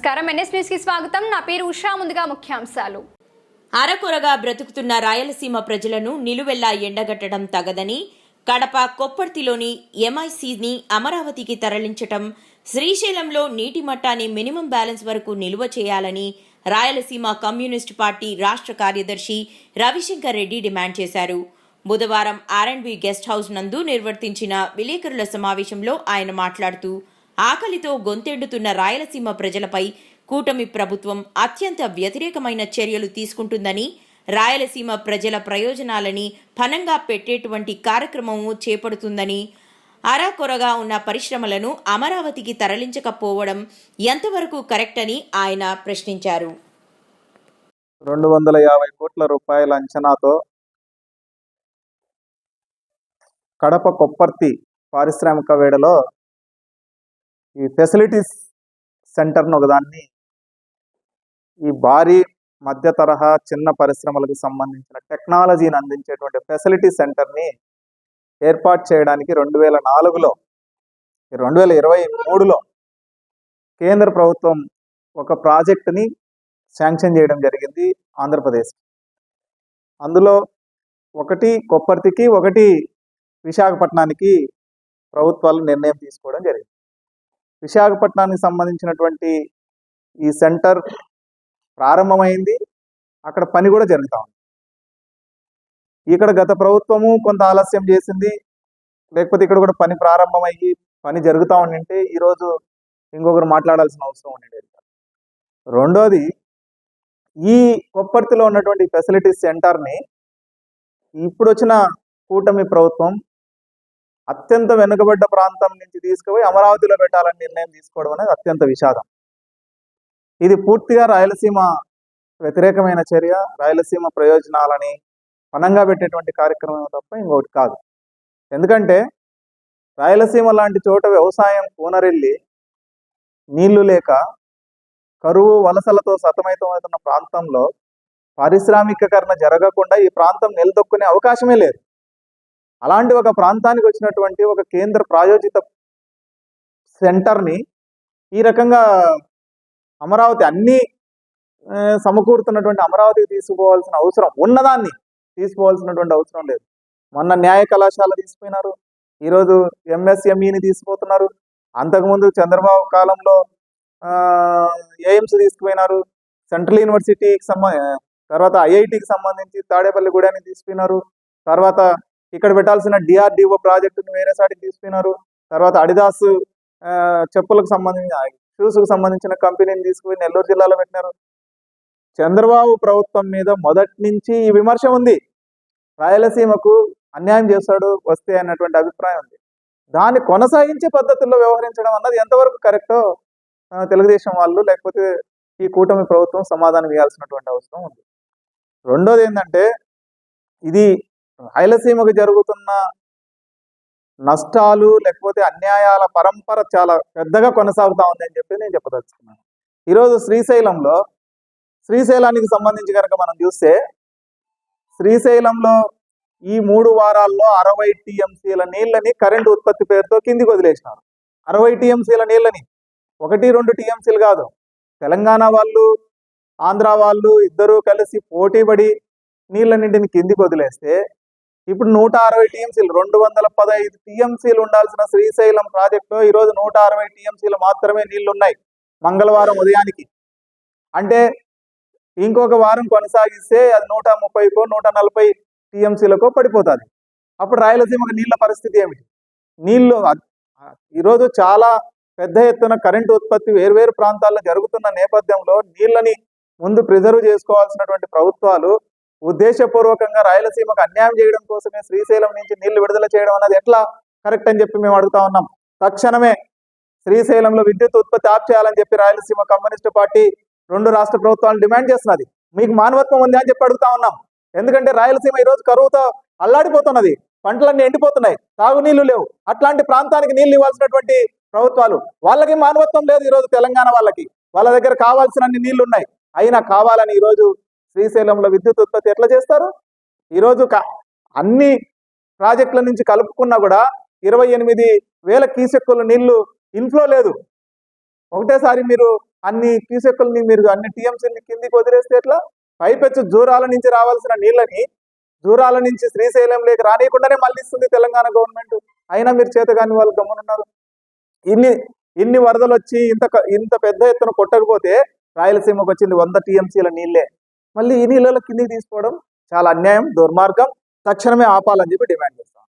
నమస్కారం. ఎన్ఎస్ స్వాగతం. నా పేరు ఉషా. ముందుగా ముఖ్యాంశాలు. అరకొరగా బ్రతుకుతున్న రాయలసీమ ప్రజలను నిలువెల్లా ఎండగట్టడం తగదని కడప కొప్పర్తిలోని ఎంఐసిని అమరావతికి తరలించటం శ్రీశైలంలో నీటి మట్టాన్ని మినిమం బ్యాలెన్స్ వరకు నిలువ చేయాలని రాయలసీమ కమ్యూనిస్టు పార్టీ రాష్ట్ర కార్యదర్శి రవిశంకర్ రెడ్డి డిమాండ్ చేశారు. బుధవారం ఆర్ఎండ్బి గెస్ట్ హౌస్ నందు నిర్వర్తించిన విలేకరుల సమావేశంలో ఆయన మాట్లాడుతూ ఆకలితో గొంతెండుతున్న రాయలసీమ ప్రజలపై కూటమి ప్రభుత్వం అత్యంత వ్యతిరేకమైన చర్యలు తీసుకుంటుందని రాయలసీమ ప్రజల ప్రయోజనాలని ఫనంగా పెట్టేటువంటి కార్యక్రమము చేపడుతుందని అరాకొరగా ఉన్న పరిశ్రమలను అమరావతికి తరలించకపోవడం ఎంతవరకు కరెక్ట్ అని ఆయన ప్రశ్నించారు. రెండు వందల యాభై కోట్ల రూపాయల అంచనాతో కడప కొప్పర్తి పారిశ్రామిక వేడలో ఈ ఫెసిలిటీస్ సెంటర్ను ఒకదాన్ని ఈ భారీ మధ్య తరహా చిన్న పరిశ్రమలకు సంబంధించిన టెక్నాలజీని అందించేటువంటి ఫెసిలిటీ సెంటర్ని ఏర్పాటు చేయడానికి రెండు వేల నాలుగులో రెండు వేల ఇరవై మూడులో కేంద్ర ప్రభుత్వం ఒక ప్రాజెక్టుని శాంక్షన్ చేయడం జరిగింది ఆంధ్రప్రదేశ్ అందులో ఒకటి కొప్పర్తికి ఒకటి విశాఖపట్నానికి ప్రభుత్వాలు నిర్ణయం తీసుకోవడం జరిగింది. విశాఖపట్నానికి సంబంధించినటువంటి ఈ సెంటర్ ప్రారంభమైంది. అక్కడ పని కూడా జరుగుతూ ఉంది. ఇక్కడ గత ప్రభుత్వము కొంత ఆలస్యం చేసింది. లేకపోతే ఇక్కడ కూడా పని ప్రారంభమయ్యి పని జరుగుతూ ఉండింటే ఈరోజు ఇంకొకరు మాట్లాడాల్సిన అవసరం ఉండేది రెండోది ఈ కొప్పర్తిలో ఉన్నటువంటి ఫెసిలిటీస్ సెంటర్ని ఇప్పుడు వచ్చిన కూటమి ప్రభుత్వం అత్యంత వెనుకబడ్డ ప్రాంతం నుంచి తీసుకుపోయి అమరావతిలో పెట్టాలని నిర్ణయం తీసుకోవడం అనేది అత్యంత విషాదం. ఇది పూర్తిగా రాయలసీమ వ్యతిరేకమైన చర్య. రాయలసీమ ప్రయోజనాలని పనంగా పెట్టేటువంటి కార్యక్రమం తప్ప ఇంకొకటి కాదు. ఎందుకంటే రాయలసీమ లాంటి చోట వ్యవసాయం కూనరిల్లి నీళ్ళు లేక కరువు వలసలతో సతమతమవుతున్న ప్రాంతంలో పారిశ్రామికీకరణ జరగకుండా ఈ ప్రాంతం నిలదొక్కునే అవకాశమే లేదు. అలాంటి ఒక ప్రాంతానికి వచ్చినటువంటి ఒక కేంద్ర ప్రాయోజిత సెంటర్ని ఈ రకంగా అమరావతి అన్ని సమకూరుతున్నటువంటి అమరావతికి తీసుకుపోవాల్సిన అవసరం ఉన్నదాన్ని తీసుకోవాల్సినటువంటి అవసరం లేదు. మొన్న న్యాయ కళాశాల తీసుకుపోయినారు ఈరోజు ఎంఎస్ఎంఈని తీసుకుపోతున్నారు అంతకుముందు చంద్రబాబు కాలంలో ఏఎంస్ తీసుకుపోయినారు సెంట్రల్ యూనివర్సిటీకి సంబంధ తర్వాత ఐఐటికి సంబంధించి తాడేపల్లిగూడని తీసుకున్నారు తీసుకుపోయినారు తర్వాత ఇక్కడ పెట్టాల్సిన డిఆర్డిఓ ప్రాజెక్టును వేరే సాటికి తీసుకుపోయినారు తర్వాత అడిదాస్ చెప్పులకు సంబంధించిన షూస్కు సంబంధించిన కంపెనీని తీసుకుని నెల్లూరు జిల్లాలో పెట్టినారు. చంద్రబాబు ప్రభుత్వం మీద మొదటి నుంచి ఈ విమర్శ ఉంది. రాయలసీమకు అన్యాయం చేస్తాడు వస్తే అన్నటువంటి అభిప్రాయం ఉంది. దాన్ని కొనసాగించే పద్ధతుల్లో వ్యవహరించడం అన్నది ఎంతవరకు కరెక్టో తెలుగుదేశం వాళ్ళు లేకపోతే ఈ కూటమి ప్రభుత్వం సమాధానం ఇవ్వాల్సినటువంటి అవసరం ఉంది. రెండోది ఏంటంటే ఇది రాయలసీమకు జరుగుతున్న నష్టాలు లేకపోతే అన్యాయాల పరంపర చాలా పెద్దగా కొనసాగుతా ఉంది అని చెప్పి నేను చెప్పదలుచుకున్నాను. ఈరోజు శ్రీశైలంలో శ్రీశైలానికి సంబంధించి కనుక మనం చూస్తే శ్రీశైలంలో ఈ మూడు వారాల్లో అరవై టీఎంసీల నీళ్ళని కరెంటు ఉత్పత్తి పేరుతో కిందికి వదిలేసినారు. అరవై టీఎంసీల నీళ్ళని ఒకటి రెండు టీఎంసీలు కాదు. తెలంగాణ వాళ్ళు ఆంధ్ర వాళ్ళు ఇద్దరూ కలిసి పోటీపడి నీళ్ళన్నింటిని కిందికి వదిలేస్తే ఇప్పుడు నూట అరవై టీఎంసీలు రెండు వందల పదహైదు టీఎంసీలు ఉండాల్సిన శ్రీశైలం ప్రాజెక్టులో ఈరోజు నూట అరవై టీఎంసీలు మాత్రమే నీళ్ళు ఉన్నాయి మంగళవారం ఉదయానికి. అంటే ఇంకొక వారం కొనసాగిస్తే అది నూట ముప్పైకో నూట నలభై టీఎంసీలకో పడిపోతుంది. అప్పుడు రాయలసీమకు నీళ్ళ పరిస్థితి ఏమిటి? నీళ్ళు ఈరోజు చాలా పెద్ద ఎత్తున కరెంటు ఉత్పత్తి వేర్వేరు ప్రాంతాల్లో జరుగుతున్న నేపథ్యంలో నీళ్ళని ముందు ప్రిజర్వ్ చేసుకోవాల్సినటువంటి ప్రభుత్వాలు ఉద్దేశపూర్వకంగా రాయలసీమకు అన్యాయం చేయడం కోసమే శ్రీశైలం నుంచి నీళ్ళు విడుదల చేయడం అన్నది ఎట్లా కరెక్ట్ అని చెప్పి మేము అడుగుతా ఉన్నాం. తక్షణమే శ్రీశైలంలో విద్యుత్ ఉత్పత్తి ఆప్ చేయాలని చెప్పి రాయలసీమ కమ్యూనిస్టు పార్టీ రెండు రాష్ట్ర ప్రభుత్వాలు డిమాండ్ చేస్తున్నది. మీకు మానవత్వం ఉంది అని చెప్పి అడుగుతా ఉన్నాం. ఎందుకంటే రాయలసీమ ఈరోజు కరువుతో అల్లాడిపోతున్నది. పంటలన్నీ ఎండిపోతున్నాయి. తాగునీళ్ళు లేవు. అట్లాంటి ప్రాంతానికి నీళ్ళు ఇవ్వాల్సినటువంటి ప్రభుత్వాలు వాళ్ళకి మానవత్వం లేదు ఈరోజు తెలంగాణ వాళ్ళకి. వాళ్ళ దగ్గర కావాల్సినన్ని నీళ్ళు ఉన్నాయి అయినా కావాలని ఈరోజు శ్రీశైలంలో విద్యుత్ ఉత్పత్తి ఎట్లా చేస్తారు? ఈరోజు అన్ని ప్రాజెక్టుల నుంచి కలుపుకున్నా కూడా ఇరవై ఎనిమిది వేల క్యూసెక్కుల నీళ్ళు ఇన్ఫ్లో లేదు. ఒకటేసారి మీరు అన్ని క్యూసెక్కుల్ని మీరు అన్ని టీఎంసీని కిందికి వదిలేస్తే ఎట్లా? పైపెచ్చు జూరాల నుంచి రావాల్సిన నీళ్ళని జూరాల నుంచి శ్రీశైలం లేక రానియకుండానే మళ్ళీస్తుంది తెలంగాణ గవర్నమెంట్. అయినా మీరు చేతగాని వాళ్ళు గమనున్నారు. ఇన్ని ఇన్ని వరదలు వచ్చి ఇంత ఇంత పెద్ద ఎత్తున కొట్టకపోతే రాయలసీమకు వచ్చింది వంద టీఎంసీల నీళ్ళే. మళ్ళీ ఈ నీళ్ళలో కిందికి తీసుకోవడం చాలా అన్యాయం దుర్మార్గం. తక్షణమే ఆపాలని చెప్పి డిమాండ్ చేస్తాం.